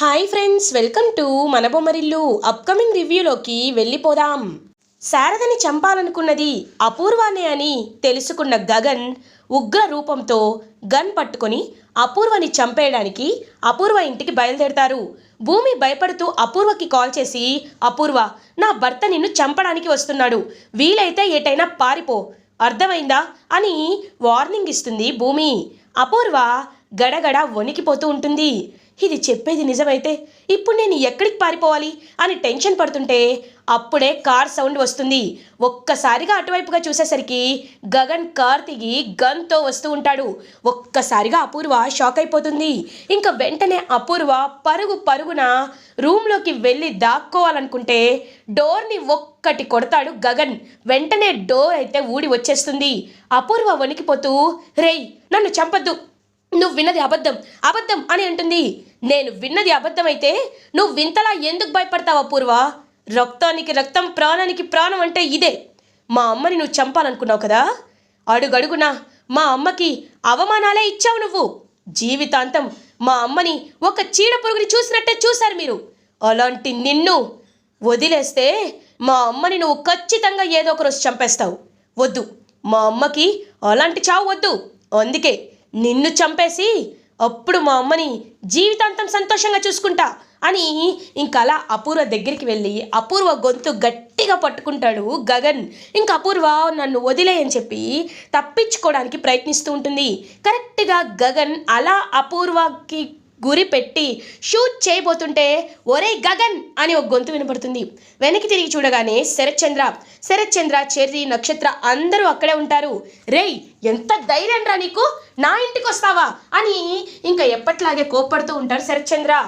Hi friends welcome to మన Bommarillu upcoming రివ్యూలోకి వెళ్ళిపోదాం. శారదని చంపాలనుకున్నది అపూర్వానే అని తెలుసుకున్న గగన్ ఉగ్ర రూపంతో గన్ పట్టుకొని అపూర్వని చంపేయడానికి అపూర్వ ఇంటికి బయలుదేరతారు. భూమి భయపడుతూ అపూర్వకి కాల్ చేసి అపూర్వ నా భర్త నిన్ను చంపడానికి వస్తున్నాడు. వీలైతే ఎటైనా పారిపో. అర్థమైందా? అని వార్నింగ్ ఇస్తుంది భూమి. అపూర్వ గడగడ వణికిపోతూ ఉంటుంది. ఇది చెప్పేది నిజమైతే ఇప్పుడు నేను ఎక్కడికి పారిపోవాలి అని టెన్షన్ పడుతుంటే అప్పుడే కార్ సౌండ్ వస్తుంది. ఒక్కసారిగా అటువైపుగా చూసేసరికి గగన్ కార్ దిగి గన్తో వస్తూ ఉంటాడు. ఒక్కసారిగా అపూర్వ షాక్ అయిపోతుంది. ఇంకా వెంటనే అపూర్వ పరుగు పరుగున రూమ్లోకి వెళ్ళి దాక్కోవాలనుకుంటే డోర్ని ఒక్కటి కొడతాడు గగన్. వెంటనే డోర్ అయితే ఊడి వచ్చేస్తుంది. అపూర్వ వణికిపోతూ రేయ్ నన్ను చంపద్దు. నువ్వు విన్నది అబద్ధం. అబద్ధం అని అంటుంది. నేను విన్నది అబద్ధమైతే నువ్వు వింతలా ఎందుకు భయపడతావు పూర్వ? రక్తానికి రక్తం ప్రాణానికి ప్రాణం అంటే ఇదే. మా అమ్మని నువ్వు చంపాలనుకున్నావు కదా? అడుగడుగునా మా అమ్మకి అవమానాలే ఇచ్చావు నువ్వు. జీవితాంతం మా అమ్మని ఒక చీడ పురుగుని చూసినట్టే చూశారు మీరు. అలాంటి నిన్ను వదిలేస్తే మా అమ్మని నువ్వు ఖచ్చితంగా ఏదో ఒక రోజు చంపేస్తావు. వద్దు. మా అమ్మకి అలాంటి చావు వద్దు. అందుకే నిన్ను చంపేసి అప్పుడు మా అమ్మని జీవితాంతం సంతోషంగా చూసుకుంటా అని ఇంకా అలా అపూర్వ దగ్గరికి వెళ్ళి అపూర్వ గొంతు గట్టిగా పట్టుకుంటాడు గగన్. ఇంకా అపూర్వ నన్ను వదిలేయని చెప్పి తప్పించుకోవడానికి ప్రయత్నిస్తూ ఉంటుంది. కరెక్ట్గా గగన్ అలా అపూర్వకి గురి పెట్టి షూట్ చేయబోతుంటే ఒరే గగన్ అని ఒక గొంతు వినపడుతుంది. వెనక్కి తిరిగి చూడగానే శరత్చంద్ర శరత్చంద్ర చెర్రి నక్షత్ర అందరూ అక్కడే ఉంటారు. రేయ్ ఎంత ధైర్యం రా నీకు? నా ఇంటికి వస్తావా? అని ఇంకా ఎప్పట్లాగే కోప్పడుతూ ఉంటారు శరత్చంద్ర.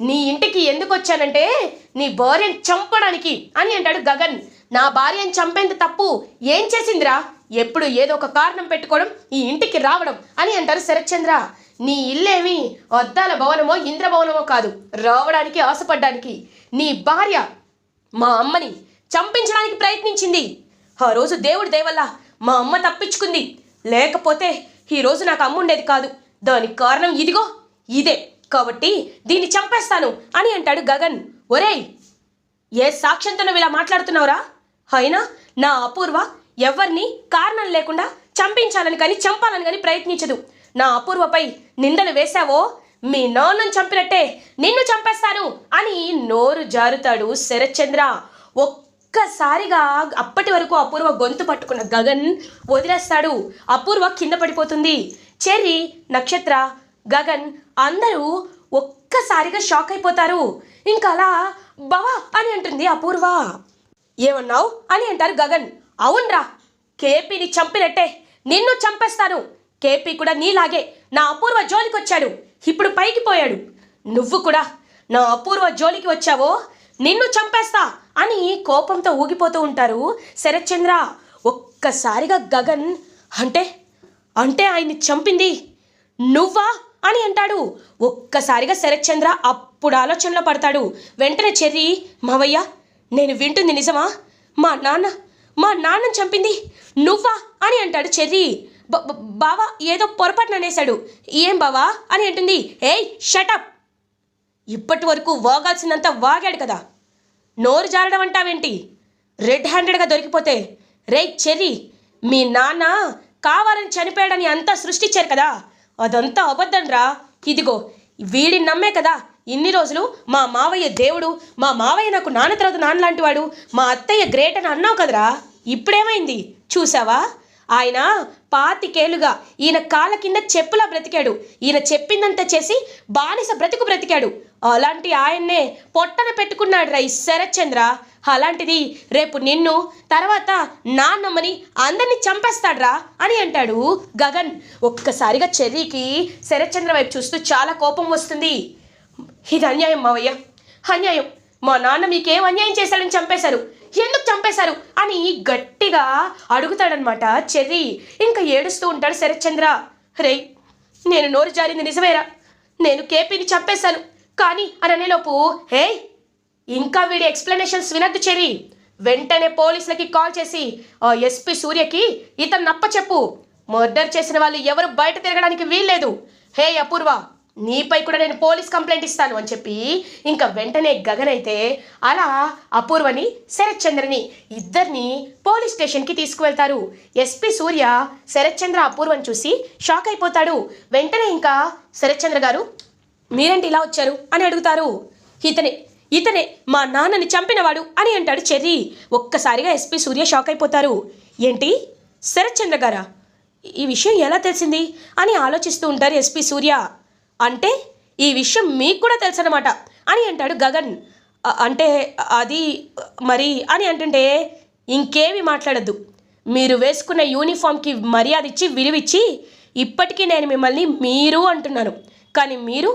నీ ఇంటికి ఎందుకు వచ్చానంటే నీ భార్యను చంపడానికి అని అంటాడు గగన్. నా భార్యను చంపేంత తప్పు ఏం చేసిందిరా? ఎప్పుడు ఏదో ఒక కారణం పెట్టుకోవడం ఈ ఇంటికి రావడం అని అంటారు శరత్చంద్ర. నీ ఇల్లేమి? అద్దాల భవనమో ఇంద్రభవనమో కాదు. రావడానికి ఆశపడ్డానికి. నీ భార్య మా అమ్మని చంపించడానికి ప్రయత్నించింది. ఆ రోజు దేవుడి దేవల్ల మా అమ్మ తప్పించుకుంది. లేకపోతే ఈరోజు నాకు అమ్మ ఉండేది కాదు. దానికి కారణం ఇదిగో ఇదే. కాబట్టి దీన్ని చంపేస్తాను అని అంటాడు గగన్. ఒరేయ్ ఏ సాక్ష్యంతో నువ్వు ఇలా మాట్లాడుతున్నావురా? అయినా నా అపూర్వ ఎవరిని కారణం లేకుండా చంపించాలని కానీ చంపాలని కానీ ప్రయత్నించదు. నా అపూర్వపై నిందలు వేశావో? మీ నాన్నను చంపినట్టే నిన్ను చంపేస్తాను అని నోరు జారుతాడు శరత్చంద్ర. ఒక్కసారిగా అప్పటి వరకు అపూర్వ గొంతు పట్టుకున్న గగన్ వదిలేస్తాడు. అపూర్వ కింద పడిపోతుంది. చెర్రి నక్షత్ర గగన్ అందరూ ఒక్కసారిగా షాక్ అయిపోతారు. ఇంకా అలా బావా అని అంటుంది అపూర్వ. ఏమన్నావు? అని అంటారు గగన్. అవునరా కేపీని చంపినట్టే నిన్ను చంపేస్తాను. కేపీ కూడా నీలాగే నా అపూర్వ జోలికి వచ్చాడు. ఇప్పుడు పైకి పోయాడు. నువ్వు కూడా నా అపూర్వ జోలికి వచ్చావో? నిన్ను చంపేస్తా అని కోపంతో ఊగిపోతూ ఉంటారు శరత్చంద్ర. ఒక్కసారిగా గగన్ అంటే అంటే ఆయన్ని చంపింది నువ్వా అని అంటాడు. ఒక్కసారిగా శరత్చంద్ర అప్పుడు ఆలోచనలో పడతాడు. వెంటనే చెర్రి మావయ్య నేను వింటుంది నిజమా? మా నాన్న మా నాన్నని చంపింది నువ్వా అని అంటాడు చెర్రి. బావా ఏదో పొరపాటున అనేశాడు. ఏం బావా? అని అంటుంది. ఏయ్ షటప్ ఇప్పటి వరకు వాగాల్సినంత వాగాడు కదా. నోరు జారడం అంటావేంటి? రెడ్ హ్యాండెడ్గా దొరికిపోతే రే చెర్రి మీ నాన్న కావాలని చనిపోయాడని అంతా సృష్టించారు కదా. అదంతా అబద్ధం రా. ఇదిగో వీడిని నమ్మే కదా. ఇన్ని రోజులు మా మావయ్య దేవుడు మా మావయ్య నాకు నాన్న తర్వాత నాన్న వాడు మా అత్తయ్య గ్రేట్ అని అన్నావు కదరా. ఇప్పుడేమైంది? చూసావా? ఆయన పాతికేలుగా ఈయన కాళ్ళ కింద చెప్పులా బ్రతికాడు. ఈయన చెప్పిందంతా చేసి బానిస బ్రతుకు బ్రతికాడు. అలాంటి ఆయన్నే పొట్టన పెట్టుకున్నాడు రా ఈ శరత్చంద్ర. అలాంటిది రేపు నిన్ను తర్వాత నాన్నమ్మని అందరినీ చంపేస్తాడ్రా అని అంటాడు గగన్. ఒక్కసారిగా చెర్రీకి శరత్చంద్ర వైపు చూస్తూ చాలా కోపం వస్తుంది. ఇది అన్యాయం మావయ్య. అన్యాయం. మా నాన్న మీకేం అన్యాయం చేశాడని చంపేశారు. ఎందుకు చంపేశారు అని గట్టిగా అడుగుతాడనమాట చెర్రీ. ఇంకా ఏడుస్తూ ఉంటాడు శరత్చంద్ర. రే నేను నోరు జారింది నిజమేరా? నేను కేపీని చంపేశాను. కానీ అని అనేలోపు హే ఇంకా వీడి ఎక్స్ప్లెనేషన్స్ వినద్దు చెరి వెంటనే పోలీసులకి కాల్ చేసి ఆ ఎస్పీ సూర్యకి ఇతను నప్ప చెప్పు మర్డర్ చేసిన వాళ్ళు ఎవరు బయట తిరగడానికి వీల్లేదు. హే అపూర్వ నీపై కూడా నేను పోలీస్ కంప్లైంట్ ఇస్తాను అని చెప్పి ఇంకా వెంటనే గగన్ అయితే అలా అపూర్వని శరత్చంద్రని ఇద్దరిని పోలీస్ స్టేషన్కి తీసుకువెళ్తారు. ఎస్పీ సూర్య శరత్చంద్ర అపూర్వని చూసి షాక్ అయిపోతాడు. వెంటనే ఇంకా శరత్చంద్ర గారు మీరేంటి ఇలా వచ్చారు? అని అడుగుతారు. ఇతనే ఇతనే మా నాన్నని చంపినవాడు అని అంటాడు చెర్రీ. ఒక్కసారిగా ఎస్పీ సూర్య షాక్ అయిపోతారు. ఏంటి? శరత్చంద్ర గారా? ఈ విషయం ఎలా తెలిసింది? అని ఆలోచిస్తూ ఉంటారు ఎస్పీ సూర్య. అంటే ఈ విషయం మీకు కూడా తెలుసనమాట అని అంటాడు గగన్. అంటే అది మరి అని అంటుంటే ఇంకేమి మాట్లాడద్దు. మీరు వేసుకున్న యూనిఫామ్కి మర్యాద ఇచ్చి విలువిచ్చి ఇప్పటికీ నేను మిమ్మల్ని మీరు అంటున్నాను. కానీ మీరు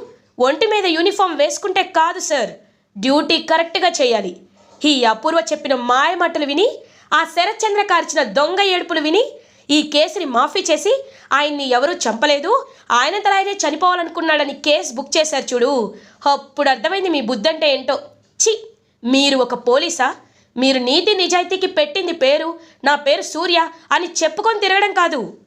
ఒంటి మీద యూనిఫామ్ వేసుకుంటే కాదు సార్. డ్యూటీ కరెక్ట్గా చేయాలి. ఈ అపూర్వ చెప్పిన మాయమాటలు విని ఆ శరత్చంద్ర కార్చిన దొంగ ఏడుపులు విని ఈ కేసుని మాఫీ చేసి ఆయన్ని ఎవరూ చంపలేదు. ఆయన ఆయనే చనిపోవాలనుకున్నాడని కేసు బుక్ చేశారు చూడు. అప్పుడు అర్థమైంది మీ బుద్ధంటే ఏంటో. చి మీరు ఒక పోలీసా? మీరు నీతి నిజాయితీకి పెట్టింది పేరు నా పేరు సూర్య అని చెప్పుకొని తిరగడం కాదు.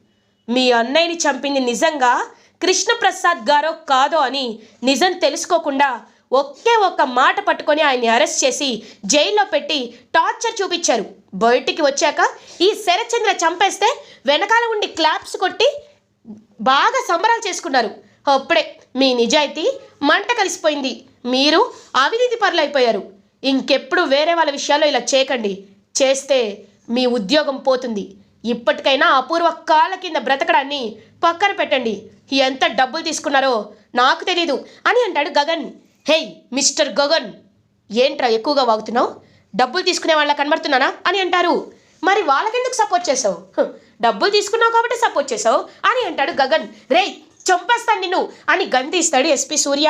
మీ అన్నయ్యని చంపింది నిజంగా కృష్ణప్రసాద్ గారో కాదో అని నిజం తెలుసుకోకుండా ఒకే ఒక్క మాట పట్టుకొని ఆయన్ని అరెస్ట్ చేసి జైల్లో పెట్టి టార్చర్ చూపించారు. బయటికి వచ్చాక ఈ శరత్చంద్ర చంపేస్తే వెనకాల ఉండి క్లాప్స్ కొట్టి బాగా సంబరాలు చేసుకున్నారు. అప్పుడే మీ నిజాయితీ మంట కలిసిపోయింది. మీరు అవినీతి పరులైపోయారు. ఇంకెప్పుడు వేరే వాళ్ళ విషయాల్లో ఇలా చేయకండి. చేస్తే మీ ఉద్యోగం పోతుంది. ఇప్పటికైనా అపూర్వ కాళ్ళ కింద బ్రతకడాన్ని పక్కన పెట్టండి. ఎంత డబ్బులు తీసుకున్నారో నాకు తెలీదు అని అంటాడు గగన్. Hey mister Gagan. ఏంట్రా ఎక్కువగా వాగుతున్నావు? డబ్బులు తీసుకునే వాళ్ళ కనబడుతున్నానా అని అంటారు. మరి వాళ్ళకెందుకు సపోర్ట్ చేసావు డబ్బులు తీసుకున్నావు కాబట్టి సపోర్ట్ చేసావు అని అంటాడు గగన్. రేయ్ చంపేస్తాను నిన్ను అని గంతిస్తాడు ఎస్పీ సూర్య.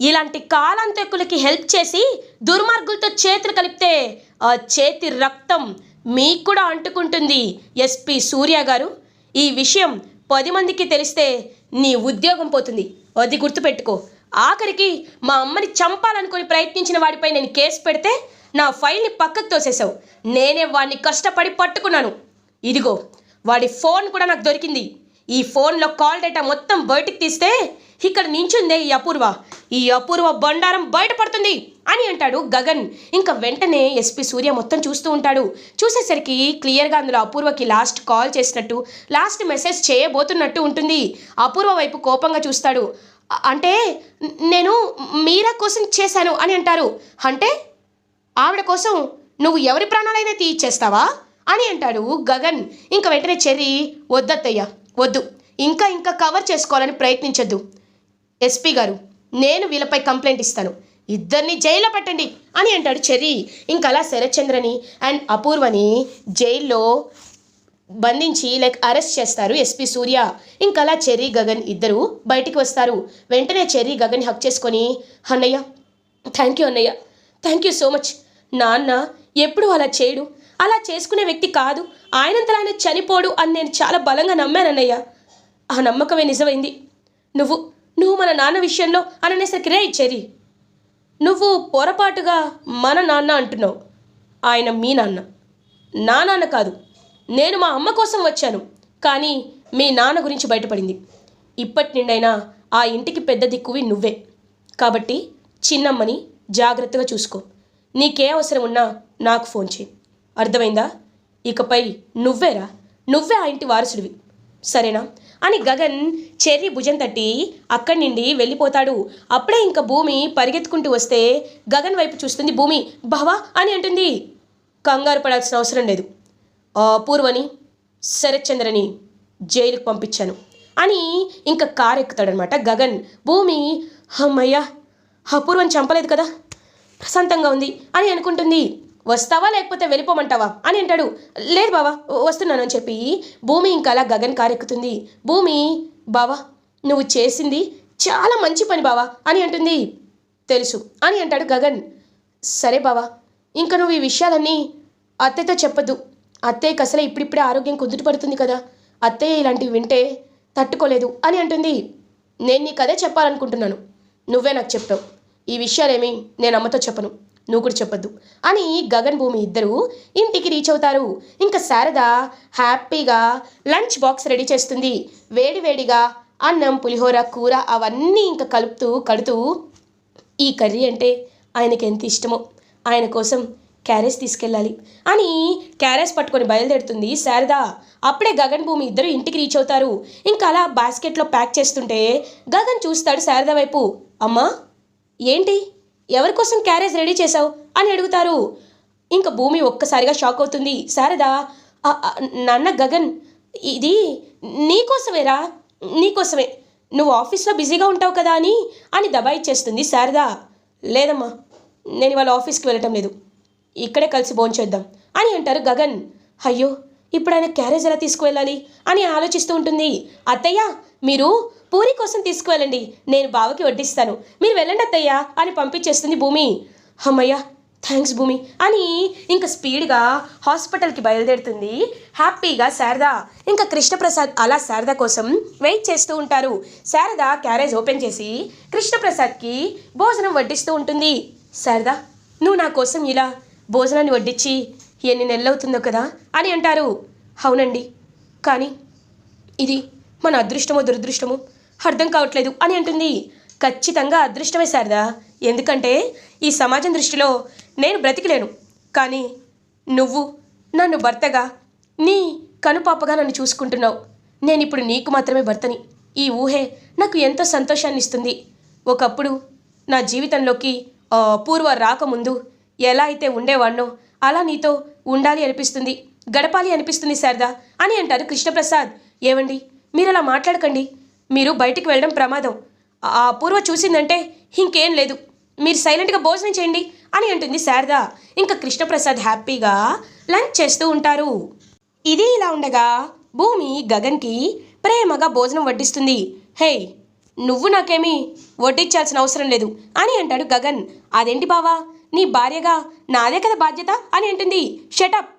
ఇలాంటి కాలాంతకులకి హెల్ప్ చేసి దుర్మార్గులతో చేతులు కలిపితే ఆ చేతి రక్తం మీకు కూడా అంటుకుంటుంది ఎస్పి సూర్య గారు. ఈ విషయం పది మందికి తెలిస్తే నీ ఉద్యోగం పోతుంది. అది గుర్తుపెట్టుకో. ఆఖరికి మా అమ్మని చంపాలనుకుని ప్రయత్నించిన వాడిపై నేను కేసు పెడితే నా ఫైల్ని పక్కకు తోసేశావు. నేనే వాడిని కష్టపడి పట్టుకున్నాను. ఇదిగో వాడి ఫోన్ కూడా నాకు దొరికింది. ఈ ఫోన్లో కాల్ డేటా మొత్తం బయటికి తీస్తే ఇక్కడ నించుందే ఈ అపూర్వ. ఈ అపూర్వ బండారం బయటపడుతుంది అని అంటాడు గగన్. ఇంకా వెంటనే ఎస్పీ సూర్య మొత్తం చూస్తూ ఉంటాడు. చూసేసరికి క్లియర్గా అందులో అపూర్వకి లాస్ట్ కాల్ చేసినట్టు లాస్ట్ మెసేజ్ చేయబోతున్నట్టు ఉంటుంది. అపూర్వ వైపు కోపంగా చూస్తాడు. అంటే నేను మీరా కోసం చేశాను అని అంటారు. అంటే ఆవిడ కోసం నువ్వు ఎవరి ప్రాణాలైనా తీయిచ్చేస్తావా? అని అంటాడు గగన్. ఇంకా వెంటనే చెర్రి వద్దత్తయ్యా వద్దు. ఇంకా ఇంకా కవర్ చేసుకోవాలని ప్రయత్నించొద్దు. ఎస్పీ గారు నేను వీళ్ళపై కంప్లైంట్ ఇస్తాను. ఇద్దరిని జైల్లో పెట్టండి అని అంటాడు చెర్రి. ఇంకా అలా శరత్చంద్రని అండ్ అపూర్వని జైల్లో బంధించి లైక్ అరెస్ట్ చేస్తారు ఎస్పీ సూర్య. ఇంకా అలా చెర్రీ గగన్ ఇద్దరు బయటికి వస్తారు. వెంటనే చెర్రీ గగన్ హక్ చేసుకొని అన్నయ్య థ్యాంక్ యూ అన్నయ్య. థ్యాంక్ యూ సో మచ్ నాన్న ఎప్పుడు అలా చేయడు? అలా చేసుకునే వ్యక్తి కాదు. ఆయనంతలో ఆయన చనిపోడు అని నేను చాలా బలంగా నమ్మానన్నయ్య ఆ నమ్మకమే నిజమైంది. నువ్వు నువ్వు మన నాన్న విషయంలో అని అనేసరికి రే నువ్వు పొరపాటుగా మన నాన్న అంటున్నావు. ఆయన మీ నాన్న. నా నాన్న కాదు. నేను మా అమ్మ కోసం వచ్చాను. కానీ మీ నాన్న గురించి బయటపడింది. ఇప్పటి నుండైనా ఆ ఇంటికి పెద్ద దిక్కువి నువ్వే. కాబట్టి చిన్నమ్మని జాగ్రత్తగా చూసుకో. నీకే అవసరం ఉన్నా నాకు ఫోన్ చేయి. అర్థమైందా? ఇకపై నువ్వేరా? నువ్వే ఆ ఇంటి వారసుడివి. సరేనా? అని గగన్ చెర్రి భుజం తట్టి అక్కడి నుండి వెళ్ళిపోతాడు. అప్పుడే ఇంకా భూమి పరిగెత్తుకుంటూ వస్తే గగన్ వైపు చూస్తుంది భూమి. బావా అని అంటుంది. కంగారు పడాల్సిన అవసరం లేదు. పూర్వని శరత్చంద్రని జైలుకు పంపించాను. అని ఇంకా కారు ఎక్కుతాడనమాట గగన్. భూమి అమ్మయ్యా! అపూర్వం చంపలేదు కదా? ప్రశాంతంగా ఉంది అని అనుకుంటుంది. వస్తావా లేకపోతే వెళ్ళిపోమంటావా అని అంటాడు. లేదు బావా వస్తున్నాను అని చెప్పి భూమి ఇంకా అలా గగన్ కారెక్కుతుంది. భూమి బావా నువ్వు చేసింది చాలా మంచి పని బావా అని అంటుంది. తెలుసు అని అంటాడు గగన్. సరే బావా ఇంకా నువ్వు ఈ విషయాలన్నీ అత్తయ్యతో చెప్పద్దు. అత్తయ్యకి అసలే ఇప్పుడిప్పుడే ఆరోగ్యం కుదుట పడుతుంది కదా. అత్తయ్య ఇలాంటివి వింటే తట్టుకోలేదు అని అంటుంది. నేను నీకు అదే చెప్పాలనుకుంటున్నాను. నువ్వే నాకు చెప్పావు ఈ విషయాలేమి నేను అమ్మతో చెప్పను. నువ్వు కూడా చెప్పొద్దు. అని గగన్ భూమి ఇద్దరు ఇంటికి రీచ్ అవుతారు. ఇంకా శారద హ్యాపీగా లంచ్ బాక్స్ రెడీ చేస్తుంది. వేడివేడిగా అన్నం పులిహోర కూర అవన్నీ ఇంకా కలుపుతూ కడుతూ ఈ కర్రీ అంటే ఆయనకి ఎంత ఇష్టమో ఆయన కోసం క్యారేజ్ తీసుకెళ్ళాలి అని క్యారేజ్ పట్టుకొని బయలుదేరుతుంది శారద. అప్పుడే గగన్ భూమి ఇద్దరు ఇంటికి రీచ్ అవుతారు. ఇంకా అలా బాస్కెట్లో ప్యాక్ చేస్తుంటే గగన్ చూస్తాడు శారద వైపు. అమ్మా ఏంటి? ఎవరి కోసం క్యారేజ్ రెడీ చేశావు? అని అడుగుతారు. ఇంకా భూమి ఒక్కసారిగా షాక్ అవుతుంది. శారదా నాన్న గగన్ ఇది నీకోసమేరా నీకోసమే నువ్వు ఆఫీస్లో బిజీగా ఉంటావు కదా అని అని దబాయిచ్చేస్తుంది శారదా. లేదమ్మా నేను ఇవాళ ఆఫీస్కి వెళ్ళటం లేదు. ఇక్కడే కలిసి భోంచేద్దాం అని అంటారు గగన్. అయ్యో ఇప్పుడు ఆయన క్యారేజ్ ఎలా తీసుకువెళ్ళాలి అని ఆలోచిస్తూ ఉంటుంది. అత్తయ్య మీరు పూరి కోసం తీసుకువెళ్ళండి. నేను బావకి వడ్డిస్తాను. మీరు వెళ్ళండి అత్తయ్యా అని పంపించేస్తుంది భూమి. అమ్మయ్య థ్యాంక్స్ భూమి అని ఇంకా స్పీడ్గా హాస్పిటల్కి బయలుదేరుతుంది. హ్యాపీగా శారద ఇంకా కృష్ణప్రసాద్ అలా శారద కోసం వెయిట్ చేస్తూ ఉంటారు. శారద క్యారేజ్ ఓపెన్ చేసి కృష్ణప్రసాద్కి భోజనం వడ్డిస్తూ ఉంటుంది. శారద నువ్వు నా కోసం ఇలా భోజనాన్ని వడ్డించి ఎన్ని నెలలవుతుందో కదా అని అంటారు. అవునండి కానీ ఇది మన అదృష్టమో దురదృష్టమో అర్థం కావట్లేదు అని అంటుంది. ఖచ్చితంగా అదృష్టమే శారదా. ఎందుకంటే ఈ సమాజం దృష్టిలో నేను బ్రతికిలేను. కానీ నువ్వు నన్ను భర్తగా నీ కనుపాపగా నన్ను చూసుకుంటున్నావు. నేను ఇప్పుడు నీకు మాత్రమే భర్తని. ఈ ఊహే నాకు ఎంతో సంతోషాన్ని ఇస్తుంది. ఒకప్పుడు నా జీవితంలోకి ఆ, పూర్వ రాకముందు ఎలా అయితే ఉండేవాణ్ణో అలా నీతో ఉండాలి అనిపిస్తుంది గడపాలి అనిపిస్తుంది శారదా అని అంటారు కృష్ణప్రసాద్. ఏవండి? మీరు అలా మాట్లాడకండి. మీరు బయటికి వెళ్ళడం ప్రమాదం. ఆ అపూర్వ చూసిందంటే ఇంకేం లేదు. మీరు సైలెంట్గా భోజనం చేయండి అని అంటుంది శారద. ఇంకా కృష్ణప్రసాద్ హ్యాపీగా లంచ్ చేస్తూ ఉంటారు. ఇది ఇలా ఉండగా భూమి గగన్కి ప్రేమగా భోజనం వడ్డిస్తుంది. హే నువ్వు నాకేమీ వడ్డించాల్సిన అవసరం లేదు అని అంటాడు గగన్. అదేంటి బావా? నీ భార్యగా నాదే కదా బాధ్యత? అని అంటుంది. షటప్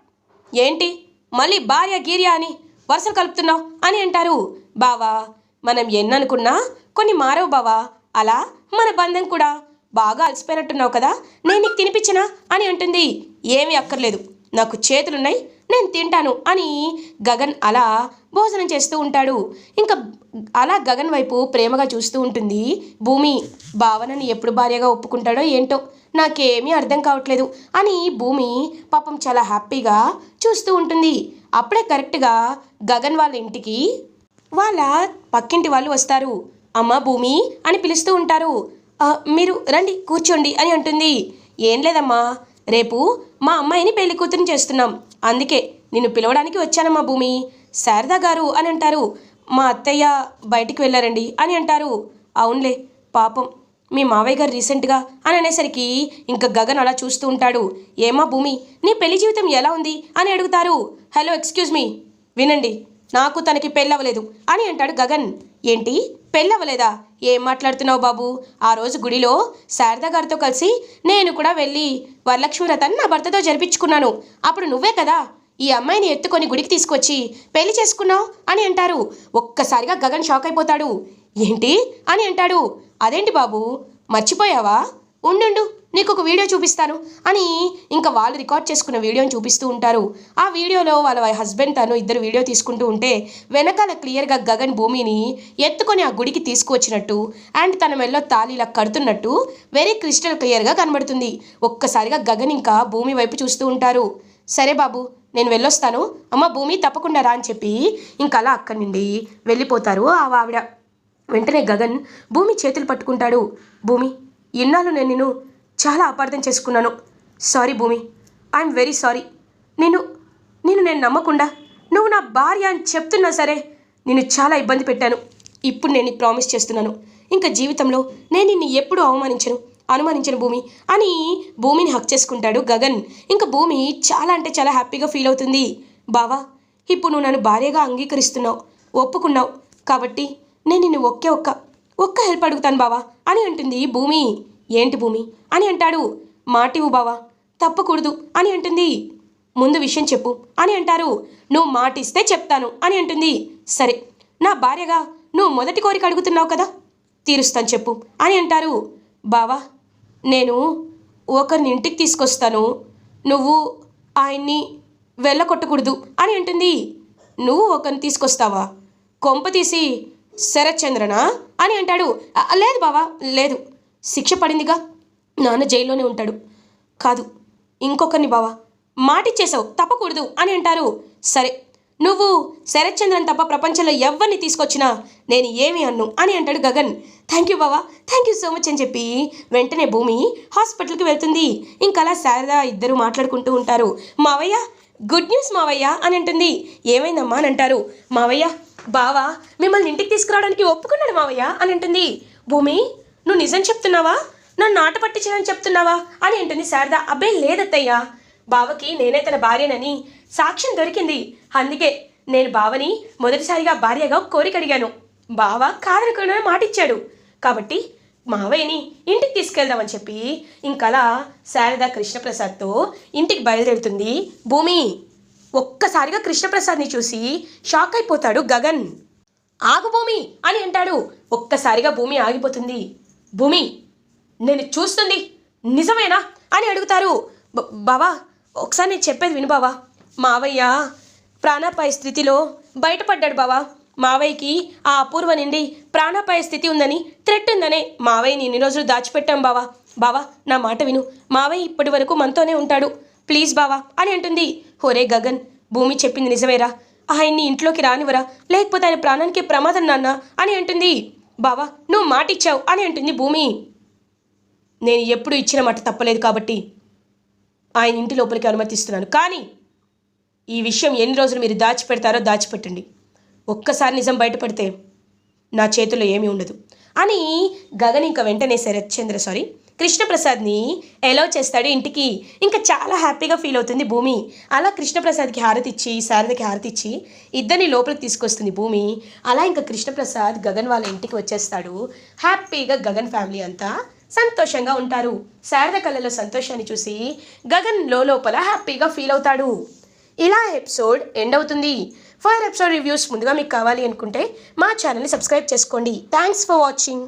ఏంటి? మళ్ళీ భార్య గీర్య అని వరుసలు కలుపుతున్నావు? అని అంటారు. బావా మనం ఎన్ననుకున్నా కొన్ని మారవు బావా. అలా మన బంధం కూడా బాగా అలసిపోయినట్టున్నావు కదా. నేను నీకు తినిపించినా అని అంటుంది. ఏమీ అక్కర్లేదు. నాకు చేతులున్నాయి నేను తింటాను అని గగన్ అలా భోజనం చేస్తూ ఉంటాడు. ఇంకా అలా గగన్ వైపు ప్రేమగా చూస్తూ ఉంటుంది. భూమి భావనని ఎప్పుడు భార్యగా ఒప్పుకుంటాడో ఏంటో నాకేమీ అర్థం కావట్లేదు అని భూమి పాపం చాలా హ్యాపీగా చూస్తూ ఉంటుంది. అప్పుడే కరెక్ట్గా గగన్ వాళ్ళ ఇంటికి వాళ్ళ పక్కింటి వాళ్ళు వస్తారు. అమ్మ భూమి అని పిలుస్తూ ఉంటారు. మీరు రండి కూర్చోండి అని అంటుంది. ఏం లేదమ్మా రేపు మా అమ్మాయిని పెళ్ళి కూతురు చేస్తున్నాం. అందుకే నిన్ను పిలవడానికి వచ్చానమ్మా భూమి. శారదా గారు అని అంటారు. మా అత్తయ్య బయటికి వెళ్ళారండి అని అంటారు. అవునులే పాపం. మీ మావయ్య గారు రీసెంట్గా అని అనేసరికి ఇంకా గగన్ అలా చూస్తూ ఉంటాడు. ఏమా భూమి నీ పెళ్ళి జీవితం ఎలా ఉంది? అని అడుగుతారు. Hello excuse me. వినండి. నాకు తనకి పెళ్ళవలేదు అని అంటాడు గగన్. ఏంటి? పెళ్ళవలేదా ఏం మాట్లాడుతున్నావు బాబు? ఆ రోజు గుడిలో శారదా గారితో కలిసి నేను కూడా వెళ్ళి వరలక్ష్మి వ్రతాన్ని నా భర్తతో జరిపించుకున్నాను. అప్పుడు నువ్వే కదా ఈ అమ్మాయిని ఎత్తుకొని గుడికి తీసుకొచ్చి పెళ్ళి చేసుకున్నావు? అని అంటారు. ఒక్కసారిగా గగన్ షాక్ అయిపోతాడు. ఏంటి? అని అంటాడు. అదేంటి బాబు? మర్చిపోయావా? ఉండు నీకు ఒక వీడియో చూపిస్తాను అని ఇంకా వాళ్ళు రికార్డ్ చేసుకున్న వీడియోని చూపిస్తూ ఉంటారు. ఆ వీడియోలో వాళ్ళ హస్బెండ్ తను ఇద్దరు వీడియో తీసుకుంటూ ఉంటే వెనకాల క్లియర్గా గగన్ భూమిని ఎత్తుకొని ఆ గుడికి తీసుకువచ్చినట్టు అండ్ తన మెల్లో తాళి ఇలా కడుతున్నట్టు వెరీ క్రిస్టల్ క్లియర్గా కనబడుతుంది. ఒక్కసారిగా గగన్ ఇంకా భూమి వైపు చూస్తూ ఉంటారు. సరే బాబు నేను వెళ్ళొస్తాను. అమ్మ భూమి తప్పకుండా రా అని చెప్పి ఇంకా అలా అక్కడి నుండి వెళ్ళిపోతారు ఆ ఆవిడ. వెంటనే గగన్ భూమి చేతులు పట్టుకుంటాడు. భూమి ఇన్నాళ్ళు నేను నిన్ను చాలా అపార్థం చేసుకున్నాను. సారీ భూమి ఐఎమ్ వెరీ సారీ. నేను నేను నేను నమ్మకుండా నువ్వు నా భార్య అని చెప్తున్నా సరే నేను చాలా ఇబ్బంది పెట్టాను. ఇప్పుడు నేను ప్రామిస్ చేస్తున్నాను. ఇంకా జీవితంలో నేను నిన్ను ఎప్పుడూ అవమానించను అనుమానించను భూమి అని భూమిని హక్ చేసుకుంటాడు గగన్. ఇంకా భూమి చాలా అంటే చాలా హ్యాపీగా ఫీల్ అవుతుంది. బావా ఇప్పుడు నువ్వు నన్ను భార్యగా అంగీకరిస్తున్నావు ఒప్పుకున్నావు. కాబట్టి నేను నిన్ను ఒకే ఒక్క ఒక్క హెల్ప్ అడుగుతాను బావా అని అంటుంది భూమి. ఏంటి భూమి? అని అంటాడు. మాటివు బావా తప్పకూడదు అని అంటుంది. ముందు విషయం చెప్పు అని అంటారు. నువ్వు మాటిస్తే చెప్తాను అని అంటుంది. సరే నా భార్యగా నువ్వు మొదటి కోరిక అడుగుతున్నావు కదా తీరుస్తాను చెప్పు అని అంటారు. బావా నేను ఒకరిని ఇంటికి తీసుకొస్తాను నువ్వు ఆయన్ని వెళ్ళకొట్టకూడదు అని అంటుంది. నువ్వు ఒకరిని తీసుకొస్తావా? కొంప తీసి శరత్చంద్రనా? అని అంటాడు. లేదు బావా లేదు. శిక్ష పడిందిగా? నాన్న జైల్లోనే ఉంటాడు. కాదు ఇంకొకరిని బావా. మాటిచ్చేసావు తప్పకూడదు అని అంటారు. సరే నువ్వు శరత్చంద్రన్ తప్ప ప్రపంచంలో ఎవరిని తీసుకొచ్చినా నేను ఏమి అన్ను అని అంటాడు గగన్. థ్యాంక్ యూ బావా థ్యాంక్ యూ సో మచ్ అని చెప్పి వెంటనే భూమి హాస్పిటల్కి వెళ్తుంది. ఇంకలా శారదా ఇద్దరు మాట్లాడుకుంటూ ఉంటారు. మావయ్య గుడ్ న్యూస్ మావయ్య అని అంటుంది. ఏమైందమ్మా అని అంటారు. మావయ్య బావా మిమ్మల్ని ఇంటికి తీసుకురావడానికి ఒప్పుకున్నాడు మావయ్య అని అంటుంది. భూమి నువ్వు నిజం చెప్తున్నావా? నన్ను నాట పట్టించదని చెప్తున్నావా? అని అంటుంది శారద. అబ్బే లేదత్తయ్యా. బావకి నేనే తన భార్యనని సాక్ష్యం దొరికింది. అందుకే నేను బావని మొదటిసారిగా భార్యగా కోరికడిగాను బావ కాదనుకున్న మాటిచ్చాడు. కాబట్టి మావయ్యని ఇంటికి తీసుకెళ్దామని చెప్పి ఇంకలా శారద కృష్ణప్రసాద్తో ఇంటికి బయలుదేరుతుంది. భూమి ఒక్కసారిగా కృష్ణప్రసాద్ని చూసి షాక్ అయిపోతాడు గగన్. ఆగు భూమి అని అంటాడు. ఒక్కసారిగా భూమి ఆగిపోతుంది. భూమి నేను చూస్తుంది నిజమేనా అని అడుగుతారు. బావా ఒకసారి నేను చెప్పేది విను బావా. మావయ్య ప్రాణాపాయ స్థితిలో బయటపడ్డాడు బావా. మావయ్యకి ఆ అపూర్వ నుండి ప్రాణాపాయ స్థితి ఉందని థ్రెట్ ఉందనే మావయ్యని ఇన్ని రోజులు దాచిపెట్టాం బావా. బావా నా మాట విను. మావయ్య ఇప్పటి వరకు మనతోనే ఉంటాడు. ప్లీజ్ బావా అని అంటుంది. హోరే గగన్ భూమి చెప్పింది నిజమేరా. ఆయన్ని ఇంట్లోకి రానివరా లేకపోతే ఆయన ప్రాణానికి ప్రమాదం నాన్న? అని అంటుంది. బావా నువ్వు మాట ఇచ్చావు అని అంటుంది భూమి. నేను ఎప్పుడు ఇచ్చిన మాట తప్పలేదు కాబట్టి ఆయన ఇంటి లోపలికి అనుమతిస్తున్నాను. కానీ ఈ విషయం ఎన్ని రోజులు మీరు దాచిపెడతారో దాచిపెట్టండి. ఒక్కసారి నిజం బయటపడితే నా చేతిలో ఏమీ ఉండదు. అని గగన్ ఇంకా వెంటనే శరత్చంద్ర సారీ కృష్ణప్రసాద్ని ఎలో చేస్తాడు ఇంటికి. ఇంకా చాలా హ్యాపీగా ఫీల్ అవుతుంది భూమి. అలా కృష్ణప్రసాద్కి హారతి ఇచ్చి శారదకి హారతి ఇచ్చి ఇద్దరిని లోపలికి తీసుకొస్తుంది భూమి. అలా ఇంకా కృష్ణప్రసాద్ గగన్ వాళ్ళ ఇంటికి వచ్చేస్తాడు. హ్యాపీగా గగన్ ఫ్యామిలీ అంతా సంతోషంగా ఉంటారు. శారద కళ్ళలో సంతోషాన్ని చూసి గగన్ లోపల హ్యాపీగా ఫీల్ అవుతాడు. ఇలా ఎపిసోడ్ ఎండ్ అవుతుంది. ఫర్ ఎపిసోడ్ రివ్యూస్ ముందుగా మీకు కావాలి అనుకుంటే మా ఛానల్ని సబ్స్క్రైబ్ చేసుకోండి. Thanks for watching.